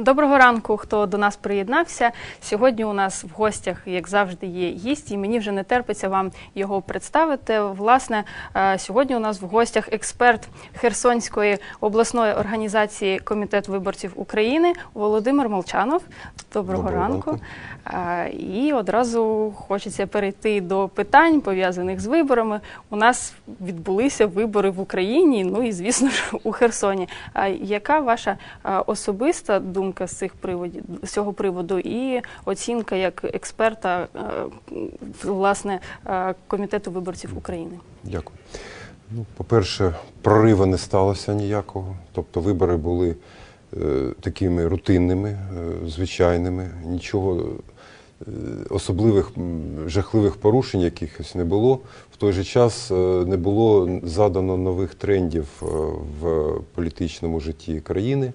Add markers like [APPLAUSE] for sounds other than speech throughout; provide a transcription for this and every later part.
Доброго ранку, хто до нас приєднався. Сьогодні у нас в гостях, як завжди, є гість, і мені вже не терпиться вам його представити. Власне, е, сьогодні у нас в гостях експерт Херсонської обласної організації Комітет виборців України Володимир Молчанов. Доброго, Доброго ранку. ранку. Е, І одразу хочеться перейти до питань пов'язаних з виборами. У нас відбулися вибори в Україні, ну і звісно ж у Херсоні. А яка ваша е, особиста думка з цих приводів з цього приводу і оцінка як експерта е, власне е, комітету виборців України? Дякую. Ну, по-перше, прориву не сталося ніякого. Тобто вибори були е, такими рутинними, е, звичайними, нічого е, особливих жахливих порушень якихось не було. В той же час е, не було задано нових трендів е, в політичному житті країни.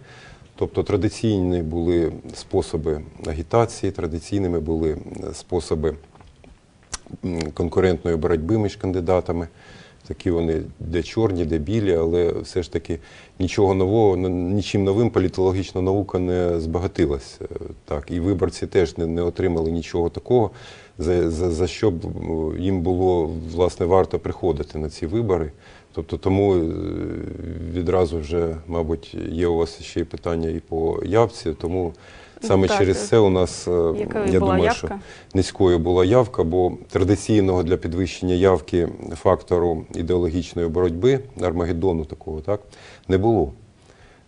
Тобто традиційні були способи агітації, традиційними були способи конкурентної боротьби між кандидатами. Такі вони де чорні, де білі, але все ж таки нічого нового, нічим новим політологічна наука не збагатилась. Е, Так, і виборці теж не, не отримали нічого такого, за, за, за що б їм було власне варто приходити на ці вибори. Тобто тому е, відразу вже, мабуть, є у вас ще й питання і по явці, тому саме Так, через це у нас, е, Якою я була думаю, явка? що низькою була явка, бо традиційного для підвищення явки фактору ідеологічної боротьби, Армагеддону такого, так, не було.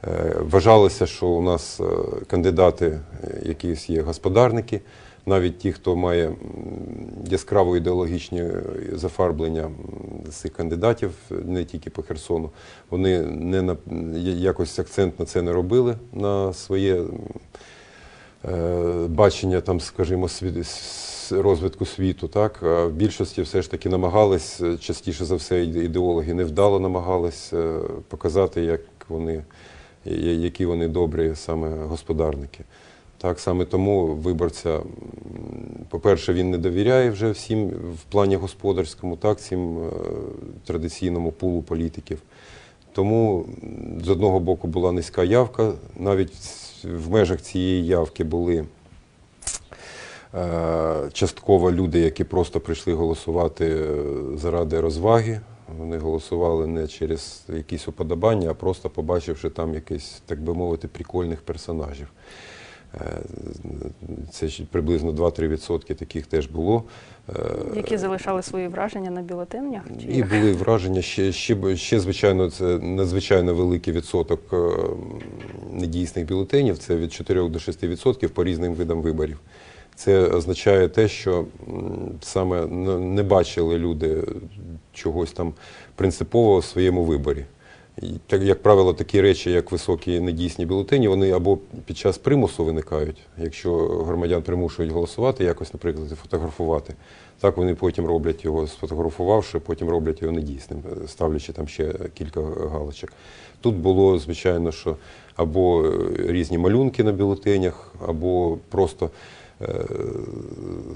Е, Вважалося, що у нас кандидати якісь є господарники, навіть ті, хто має яскраво ідеологічні е, зафарблення цих кандидатів, не тільки по Херсону, вони не на, якось акцент на це не робили на своє е, бачення там, скажімо, розвитку світу. Так? А в більшості все ж таки намагались, е, частіше за все, ідеологи невдало намагались показати, як вони, які вони добрі саме господарники. Так саме тому виборця, по-перше, він не довіряє вже всім в плані господарському, так, цим е, традиційному пулу політиків. Тому з одного боку була низька явка, навіть в межах цієї явки були е, частково люди, які просто прийшли голосувати е, заради розваги. Вони голосували не через якісь уподобання, а просто побачивши там якийсь, так би мовити, прикольних персонажів. Е, Це приблизно 2-3% таких теж було. Е, Які залишали свої враження на бюлетенях? І були враження ще, ще, ще звичайно, це надзвичайно великий відсоток е, недійсних бюлетенів, це від 4 до 6% по різним видам виборів. Це означає те, що саме не бачили люди чогось там принципового в своєму виборі. Як правило, такі речі, як високі недійсні бюлетені, вони або під час примусу виникають, якщо громадян примушують голосувати, якось, наприклад, фотографувати. Так вони потім роблять його, сфотографувавши, потім роблять його недійсним, е, ставлячи там ще кілька галочок. Тут було, звичайно, що або е, різні малюнки на бюлетенях, або просто, е,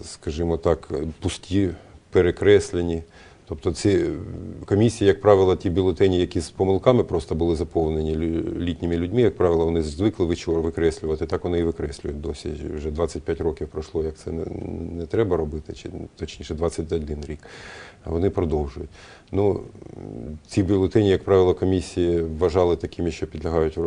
скажімо так, пусті, перекреслені. Тобто ці комісії, як правило, ті бюлетені, які з помилками просто були заповнені літніми людьми, як правило, вони звикли викреслювати, так вони і викреслюють досі. Вже 25 років пройшло, як це не, не треба робити, чи точніше 21 рік. А вони продовжують. Ну, ці бюлетені, як правило, комісії вважали такими, що підлягають е,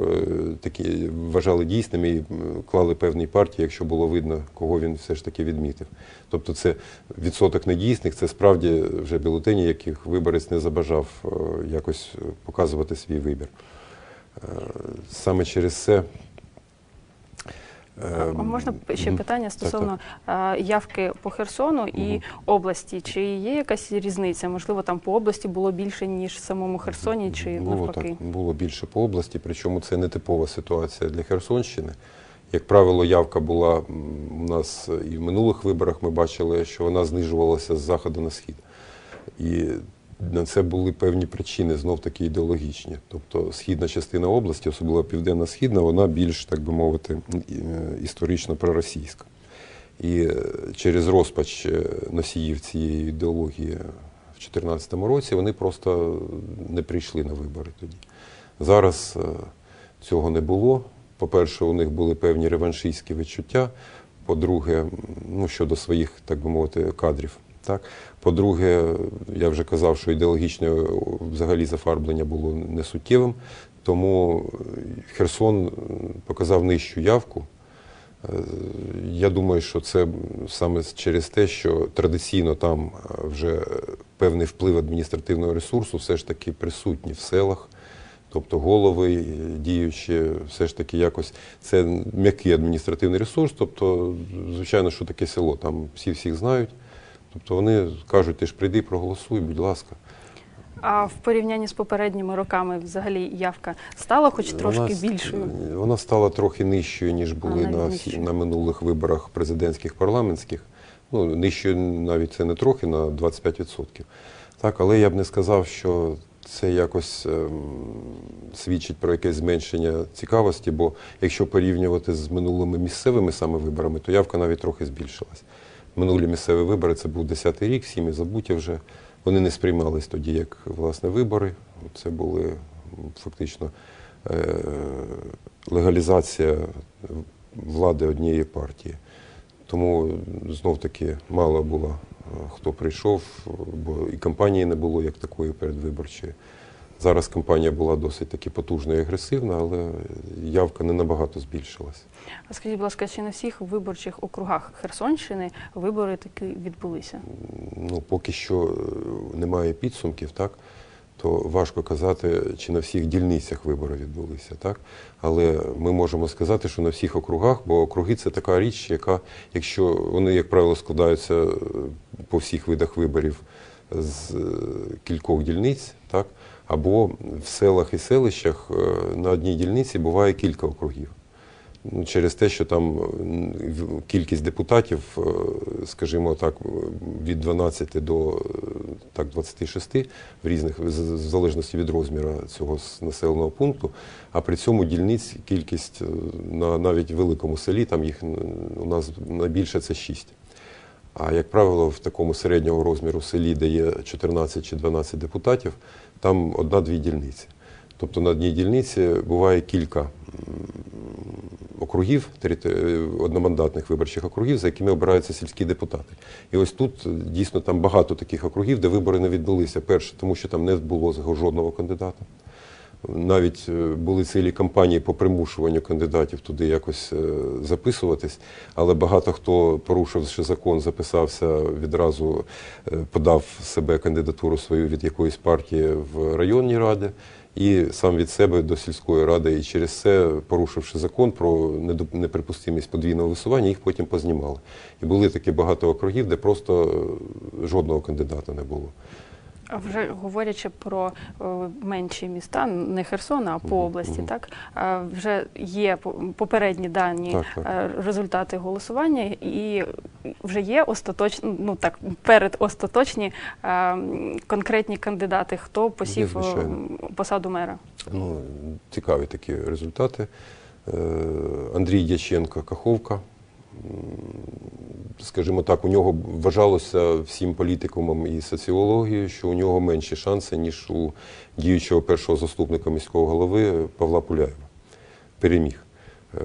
такі, вважали дійсними і клали певній партії, якщо було видно, кого він все ж таки відмітив. Тобто це відсоток недійсних, це справді вже бюлетені, яких виборець не забажав е, якось показувати свій вибір. Е, Саме через це. А е, можна ще питання Так, стосовно е, явки по Херсону і Мгм. області? Чи є якась різниця? Можливо, там по області було більше ніж в самому Херсоні, чи було навпаки? так, було більше по області, причому це не типова ситуація для Херсонщини. Як правило, явка була у нас і в минулих виборах. Ми бачили, що вона знижувалася з заходу на схід. І на це були певні причини, знов таки ідеологічні. Тобто східна частина області, особливо південно-східна, вона більш, так би мовити, історично проросійська. І е, через розпач е, носіїв цієї ідеології в 2014 році вони просто не прийшли на вибори тоді. Зараз е, цього не було. по-перше, у них були певні реваншистські відчуття. По-друге, ну, щодо своїх, так би мовити, кадрів. Так? По-друге, я вже казав, що ідеологічне взагалі зафарблення було несуттєвим, тому Херсон показав нижчу явку. Е, Я думаю, що це саме через те, що традиційно там е, вже певний вплив адміністративного ресурсу все ж таки присутній в селах. Тобто голови діючі, все ж таки якось це м'який адміністративний ресурс. Тобто, звичайно, що таке село, там всі всіх знають. Тобто вони кажуть, ти ж прийди, проголосуй, будь ласка. А в порівнянні з попередніми роками взагалі явка стала хоч трошки Вона більшою. Вона стала трохи нижчою, ніж були на, нижчою. на минулих виборах президентських парламентських. Ну, нижчою навіть це не трохи, на 25%. Так, але я б не сказав, що це якось ем, свідчить про якесь зменшення цікавості, бо якщо порівнювати з минулими місцевими саме виборами, то явка навіть трохи збільшилась. Минулі місцеві вибори це був 10-й рік, всіми забуті вже. Вони не сприймались тоді як власне вибори. Це були фактично е, легалізація влади однієї партії. Тому знов таки мало було е, хто прийшов, бо і кампанії не було як такої передвиборчої. Зараз кампанія була досить таки потужна і агресивна, але явка не набагато збільшилась. А скажіть, будь ласка, чи на всіх виборчих округах Херсонщини вибори таки відбулися? ну, поки що е, немає підсумків, так, то важко казати, чи на всіх дільницях вибори відбулися. Так? Але ми можемо сказати, що на всіх округах, бо округи це така річ, яка, якщо вони, як правило, складаються е, по всіх видах виборів з е, кількох дільниць, так? Або в селах і селищах е, на одній дільниці буває кілька округів. Ну, через те, що там кількість депутатів, е, скажімо так, від 12 до е, так, 26 в різних, в залежності від розміру цього населеного пункту, а при цьому дільниць кількість е, на навіть великому селі, там їх у нас найбільше це 6. А як правило, в такому середнього розміру селі, де є 14 чи 12 депутатів, там одна-дві дільниці. Тобто на одній дільниці буває кілька округів, е, одномандатних виборчих округів, за якими обираються сільські депутати. І ось тут е, дійсно там багато таких округів, де вибори не відбулися. Перше, тому що там не було жодного кандидата. Навіть е, були цілі кампанії по примушуванню кандидатів туди якось е, записуватись, але багато хто, порушивши закон, записався відразу, е, подав себе кандидатуру свою від якоїсь партії в районні ради і сам від себе до сільської ради. І через це, порушивши закон про неприпустимість подвійного висування, їх потім познімали. І були такі багато округів, де просто жодного кандидата не було. А вже говорячи про е, менші міста, не Херсона, а по області, мгм. так е, вже є по- попередні дані Так, так. е, результати голосування, і вже є остаточні, ну так передостаточні е, конкретні кандидати, хто посів звичайно. посаду мера. Ну, цікаві такі результати. Андрій Дяченко Каховка. Скажімо так, у нього вважалося всім політикумом і соціологією, що у нього менші шанси, ніж у діючого першого заступника міського голови Павла Пуляєва. Переміг. Е,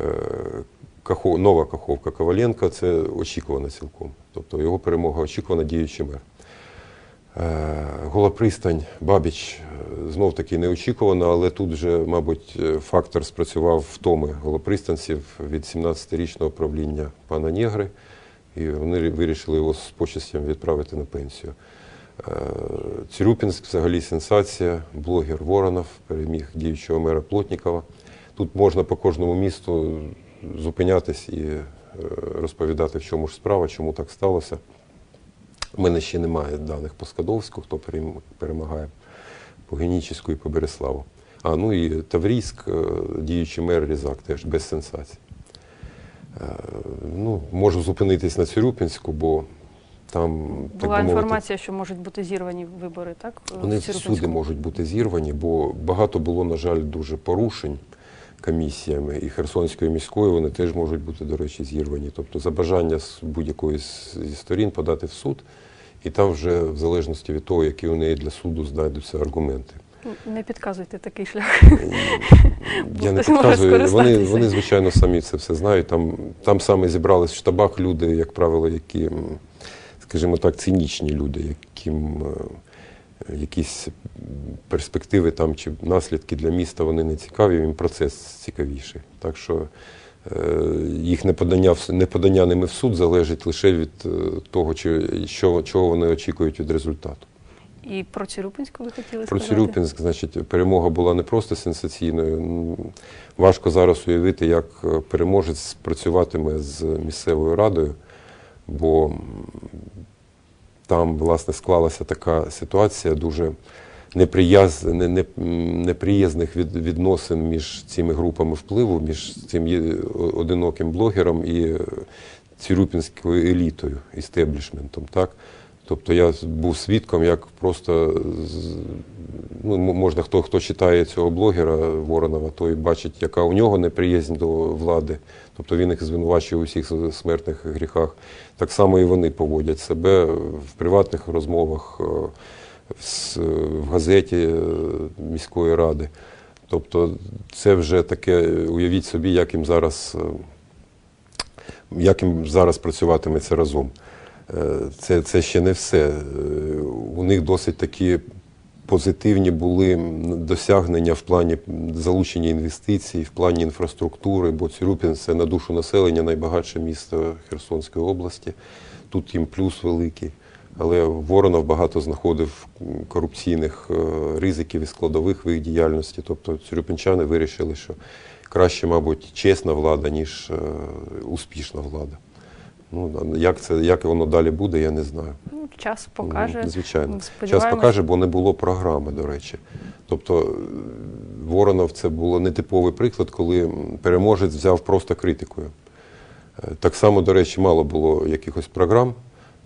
Кахо- Нова Каховка Коваленка це очікувано цілком. Тобто його перемога очікувана діючий мер. Е, Голопристань, Бабіч е, знов таки неочікувано, але тут вже, мабуть, фактор спрацював втоми голопристанців від 17-річного правління пана Нєгри, і вони вирішили його з почестям відправити на пенсію. Е, Цирюпінськ взагалі сенсація, блогер Воронов переміг діючого мера Плотнікова. Тут можна по кожному місту зупинятись і е, розповідати, в чому ж справа, чому так сталося. У мене ще немає даних по Скадовську, хто перемагає, по Генічеську і по Береславу. А, ну і Таврійськ, е, діючий мер Різак, теж без сенсацій. Ну, можу зупинитись на Цюрюпінську, бо там, так Була би мовити, інформація, що можуть бути зірвані вибори, так? вони всюди можуть бути зірвані, бо багато було, на жаль, дуже порушень комісіями і Херсонською міською вони теж можуть бути, до речі, зірвані. Тобто за бажання з будь-якої зі сторін подати в суд, і там вже в залежності від того, які у неї для суду знайдуться аргументи. Не підказуйте такий шлях. Я не підказую. Вони, вони, звичайно, самі це все знають. Там, там саме зібрались в штабах люди, як правило, які, скажімо так, цинічні люди, яким е, якісь перспективи там чи наслідки для міста вони не цікаві, їм процес цікавіший. Так що е, їх неподання, неподання ними в суд залежить лише від е, того, чи, що, чого вони очікують від результату. І про Цюрюпинську ви хотіли Про сказати? Цюрюпінськ, значить, перемога була не просто сенсаційною. Важко зараз уявити, як е, переможець працюватиме з місцевою радою, бо там, власне, склалася така ситуація дуже неприяз... не- не- неприязних від... відносин між цими групами впливу, між цим одиноким блогером і е, цюрюпінською елітою, істеблішментом. Так? Тобто я був свідком, як просто ну, можна хто, хто читає цього блогера Воронова, той бачить, яка у нього неприязнь до влади. Тобто він їх звинувачує у всіх смертних гріхах. Так само і вони поводять себе в приватних розмовах, е, в, газеті е, міської ради. Тобто, це вже таке, уявіть собі, як їм зараз, е, як їм зараз працюватиметься разом. Е, Це, це ще не все. Е, У них досить такі позитивні були досягнення в плані залучення інвестицій, в плані інфраструктури, бо Цюрюпін це на душу населення найбагатше місто Херсонської області. Тут їм плюс великий. Але Воронов багато знаходив корупційних е, ризиків і складових в їх діяльності. Тобто цюрюпінчани вирішили, що краще, мабуть, чесна влада, ніж успішна влада. Ну, як, це, як воно далі буде, я не знаю. Ну, час покаже. Ну, Звичайно. Час покаже, бо не було програми, до речі. Тобто е, Воронов це було нетиповий приклад, коли переможець взяв просто критикою. Е, Так само, до речі, мало було якихось програм.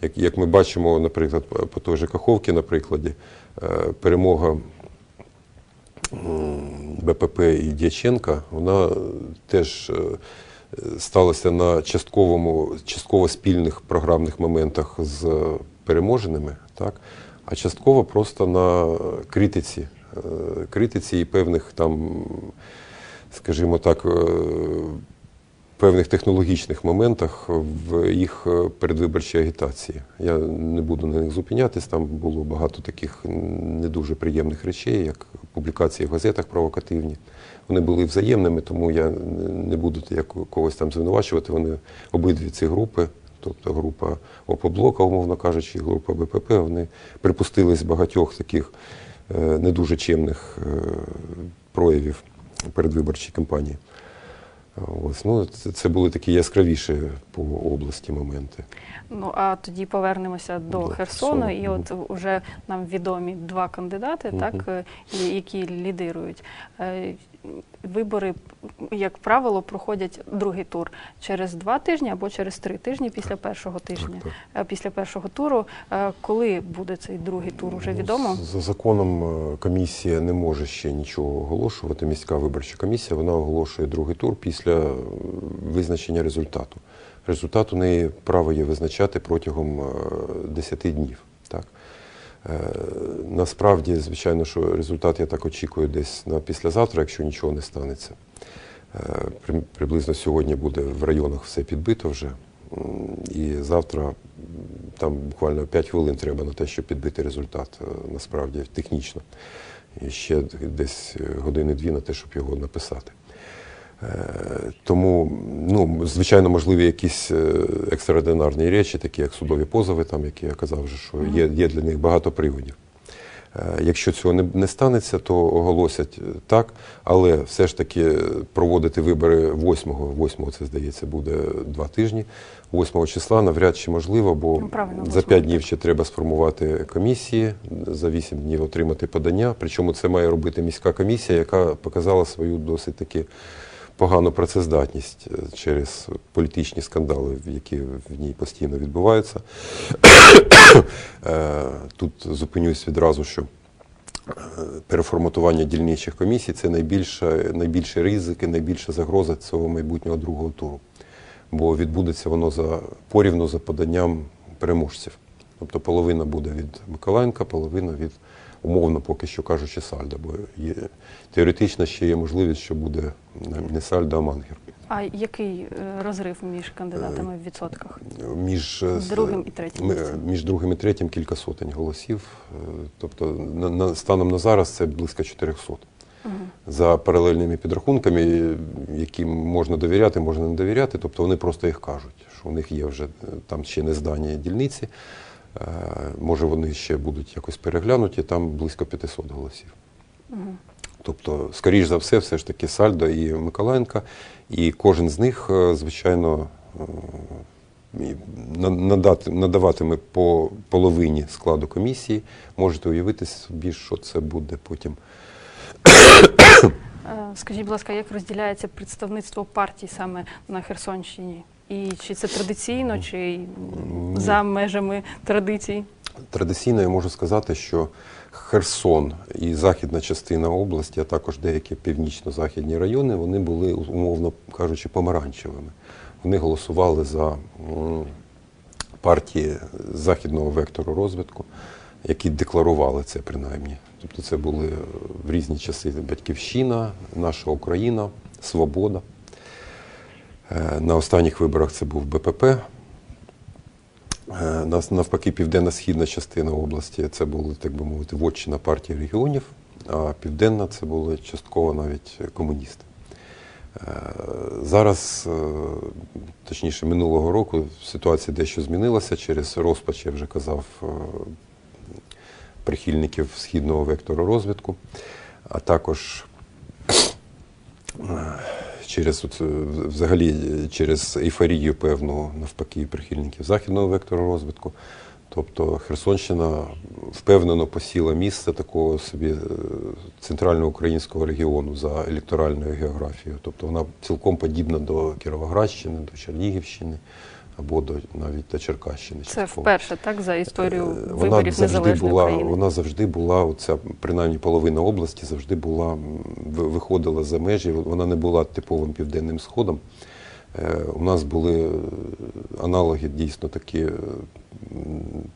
Як, як ми бачимо, наприклад, по той же Каховці, на прикладі, е, перемога БПП і Дяченка, вона теж сталося на частковому, частково спільних програмних моментах з переможеними, так? а частково просто на критиці, е, критиці і певних там, скажімо так, е, певних технологічних моментах в їх е, передвиборчій агітації. Я не буду на них зупинятись, там було багато таких не дуже приємних речей, як публікації в газетах провокативні. Вони були взаємними, тому я не буду когось там звинувачувати. Вони обидві ці групи, тобто група ОПОБЛОКа, умовно кажучи, група БПП, вони припустились багатьох таких е, не дуже чемних е, проявів передвиборчій кампанії. Ось, ну, це, це були такі яскравіші по області моменти. Ну а тоді повернемося до До Херсону, Херсону, і от вже нам відомі два кандидати, Мгм. так е, які лідирують. Вибори, як правило, проходять другий тур через два тижні або через три тижні після першого тижня. так. Е, Після першого туру, Е, коли буде цей другий тур, вже Ну, відомо. За законом е, комісія не може ще нічого оголошувати. Міська виборча комісія вона оголошує другий тур після визначення результату. Результат у неї право є визначати протягом е, 10 днів. Так? Е, Насправді, звичайно, що результат я так очікую десь на післязавтра, якщо нічого не станеться. Е, Приблизно сьогодні буде в районах все підбито вже. І завтра там буквально 5 хвилин треба на те, щоб підбити результат, е, насправді технічно. І ще десь години-дві на те, щоб його написати. Е, Тому, ну, звичайно, можливі якісь е, екстраординарні речі, такі як судові позови, там, які я казав, вже, що є, є для них багато приводів. Е, Якщо цього не, не станеться, то оголосять так, але все ж таки проводити вибори 8-го, 8-го це здається буде два тижні. 8 числа навряд чи можливо, бо Ну, правильно, за 8-го, 5 днів ще треба сформувати комісії, за 8 днів отримати подання. Причому це має робити міська комісія, яка показала свою досить таки погану працездатність е, через політичні скандали, які в ній постійно відбуваються. [COUGHS] Е, Тут зупинюсь відразу, що е, переформатування дільничих комісій це найбільша, найбільші ризики, найбільша загроза цього майбутнього другого туру. Бо відбудеться воно за порівну за поданням переможців. Тобто половина буде від Миколаєнка, половина від умовно поки що кажучи сальдо, бо є, теоретично ще є можливість, що буде не сальдо, а мангер. А який е, розрив між кандидатами в відсотках? Між е, Другим і третім місцем. між другим і третім кілька сотень голосів. Е, Тобто на, на, станом на зараз це близько 400. За паралельними підрахунками, яким можна довіряти, можна не довіряти, тобто вони просто їх кажуть, що у них є вже е, там ще не здані дільниці. Е, Може, вони ще будуть якось переглянуті, там близько 500 голосів. Тобто, скоріш за все, все ж таки Сальдо і Миколаєнка, і кожен з них, е, звичайно, е, надати, надаватиме по половині складу комісії. Можете уявити собі, що це буде потім. Скажіть, будь ласка, як розділяється представництво партій саме на Херсонщині? І чи це традиційно, чи за межами традицій? Традиційно я можу сказати, що Херсон і західна частина області, а також деякі північно-західні райони, вони були, умовно кажучи, помаранчевими. Вони голосували за партії західного вектору розвитку, які декларували це принаймні. Тобто це були в різні часи Батьківщина, наша Україна, Свобода. Е, На останніх виборах це був БПП. Е, навпаки, південно-східна частина області це були, так би мовити, вотчина партії регіонів, а південна це були частково навіть комуністи. Е, Зараз, точніше, минулого року ситуація дещо змінилася через розпач, я вже казав, прихильників східного вектору розвитку, а також через от, е, взагалі е, через ейфорію певну навпаки прихильників західного вектору розвитку. Тобто Херсонщина впевнено посіла місце такого собі е, центральноукраїнського регіону за електоральною географією. Тобто вона цілком подібна до Кіровоградщини, до Чернігівщини або до навіть до Черкащини. Це частково. вперше, так, за історію Е, виборів завжди незалежної була, України. Вона завжди була, оця принаймні половина області завжди була, виходила за межі. Вона не була типовим південним сходом. Е, У нас були е, аналоги дійсно такі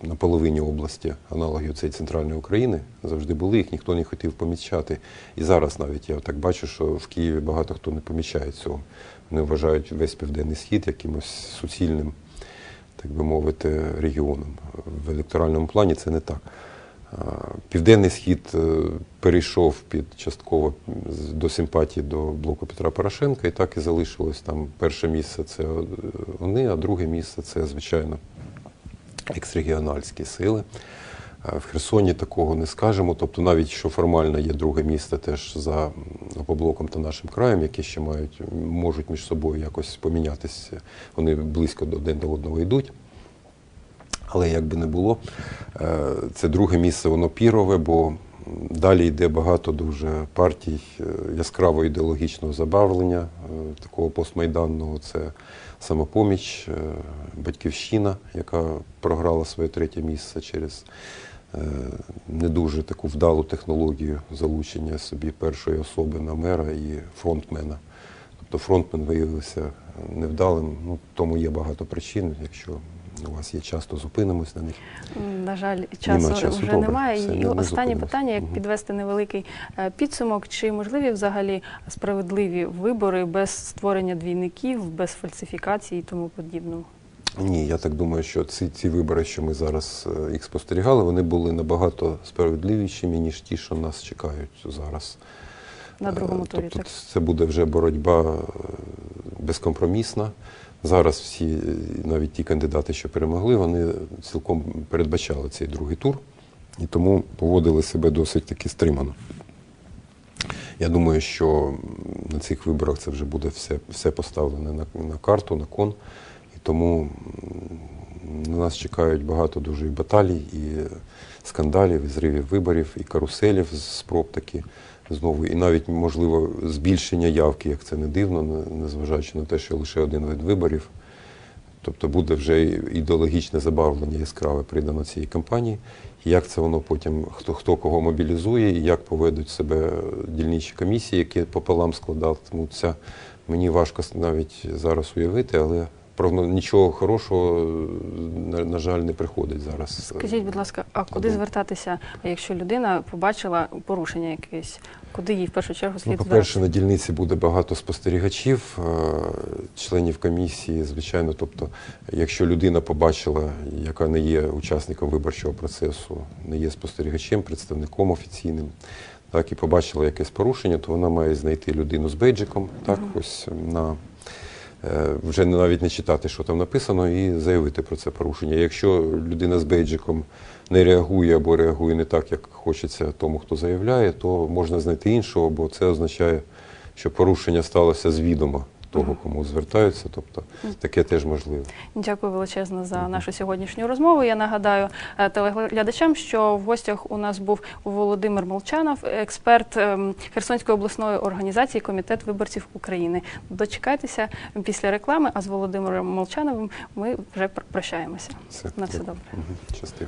на половині області, аналоги цієї центральної України завжди були, їх ніхто не хотів помічати. І зараз навіть я так бачу, що в Києві багато хто не помічає цього. Вони вважають весь південний схід якимось суцільним так би мовити, регіоном. В електоральному плані це не так. Південний схід е, перейшов під частково до симпатії до блоку Петра Порошенка, і так і залишилось там перше місце це вони, а друге місце це, звичайно, ексрегіональські сили. А В Херсоні такого не скажемо. Тобто, навіть що формально є друге місце теж за м, опоблоком та нашим краєм, які ще мають, можуть між собою якось помінятися. Вони близько один до одного йдуть. Але як би не було, е, це друге місце, воно пірове, бо далі йде багато дуже партій е, яскравого ідеологічного забавлення, е, такого постмайданного. Це самопоміч, е, батьківщина, яка програла своє третє місце через е, не дуже таку вдалу технологію залучення собі першої особи на мера і фронтмена. Тобто фронтмен виявився невдалим. Ну, тому є багато причин. Якщо у вас є час, то зупинимось на них. На жаль, часу, часу, вже добре, немає. все, І не- останнє зупинимось. питання: як Мгм. підвести невеликий е, підсумок, чи можливі взагалі справедливі вибори без створення двійників, без фальсифікацій і тому подібного? Ні, я так думаю, що ці, ці вибори, що ми зараз е, їх спостерігали, вони були набагато справедливішими, ніж ті, що нас чекають зараз. На другому Е, турі, тобто так? це буде вже боротьба безкомпромісна. Зараз всі, е, навіть ті кандидати, що перемогли, вони цілком передбачали цей другий тур і тому поводили себе досить таки стримано. Я думаю, що на цих виборах це вже буде все, все поставлене на, на карту, на кон. І тому на нас чекають багато дуже і баталій, і скандалів, і зривів виборів, і каруселів з спроб таки знову, і навіть, можливо, збільшення явки, як це не дивно, незважаючи на те, що лише один вид виборів. Тобто буде вже ідеологічне забавлення яскраве придано цієї кампанії. Як це воно потім, хто, хто кого мобілізує, і як поведуть себе дільничі комісії, які пополам це мені важко навіть зараз уявити, але прогно- нічого хорошого, на, на жаль, не приходить зараз. Скажіть, будь ласка, а куди звертатися, якщо людина побачила порушення якесь? Куди їй в першу чергу слід Ну, по-перше, на дільниці буде багато спостерігачів, е, членів комісії, звичайно. Тобто, якщо людина побачила, яка не є учасником виборчого процесу, не є спостерігачем, представником офіційним, так і побачила якесь порушення, то вона має знайти людину з бейджиком, так, ось на вже навіть не читати, що там написано, і заявити про це порушення. Якщо людина з бейджиком не реагує або реагує не так, як хочеться тому, хто заявляє, то можна знайти іншого, бо це означає, що порушення сталося з відома того, кому звертаються. Тобто таке теж можливо. Дякую величезно за нашу сьогоднішню розмову. Я нагадаю е, телеглядачам, що в гостях у нас був Володимир Молчанов, експерт ем, Херсонської обласної організації Комітет виборців України. Дочекайтеся після реклами, а з Володимиром Молчановим ми вже прощаємося. Все. На все добре. Мгм. Щасти.